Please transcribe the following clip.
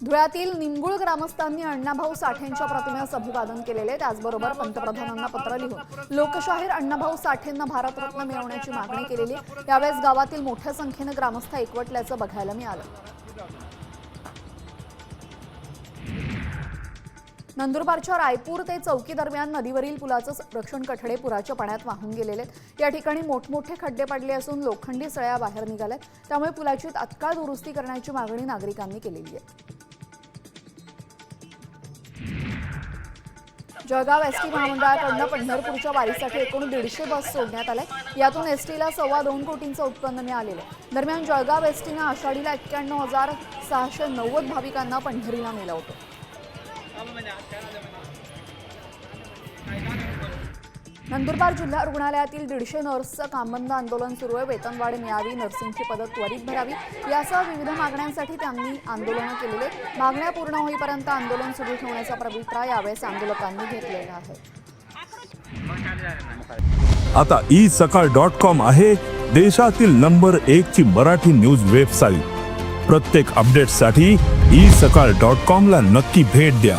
धुळ्यातील निंबुळ ग्रामस्थांनी अण्णाभाऊ साठेंच्या प्रतिमेस अभिवादन केलेले त्याचबरोबर पंतप्रधानांना पत्र लिहून लोकशाहीर अण्णाभाऊ साठेंना भारतरत्न मिळवण्याची मागणी केलेली. यावेळेस गावातील मोठ्या संख्येनं ग्रामस्थ एकवटल्याचं बघायला मिळालं. नंदुरबारच्या रायपूर ते चौकी दरम्यान नदीवरील पुलाचं रक्षण कठडे पुराच्या पाण्यात वाहून गेलेले. या ठिकाणी मोठमोठे खड्डे पडले असून लोखंडी सळ्या बाहेर निघाल्यात. त्यामुळे पुलाची तात्काळ दुरुस्ती करण्याची मागणी नागरिकांनी केलेली आहे. जळगाव एस टी महामंडळाकडनं पंढरपूरच्या वारीसाठी एकूण दीडशे बस सोडण्यात आल्या यातून एस टीला सव्वा दोन कोटींचं उत्पन्न मिळालेलं आहे. दरम्यान जळगाव एस टीनं आषाढीला एक्क्याण्णव हजार सहाशे नव्वद भाविकांना पंढरीला नेलं होतं. नंदुरबार जिल्हा रुग्णालयातील दीडशे नर्सचं कामबंद आंदोलन सुरू आहे. वेतनवाढ मिळावी नर्सिंगची पदक त्वरित भरावी यासह विविध मागण्यांसाठी त्यांनी आंदोलनं केलेले मागण्या पूर्ण होईपर्यंत आंदोलन सुरू ठेवण्याचा प्रवित्रा यावेळेस आंदोलकांनी घेतलेला आहे. आता ई सकाळ डॉट कॉम आहे देशातील नंबर एक ची मराठी न्यूज वेबसाईट. प्रत्येक अपडेटसाठी ई सकाळ डॉट कॉम ला नक्की भेट द्या.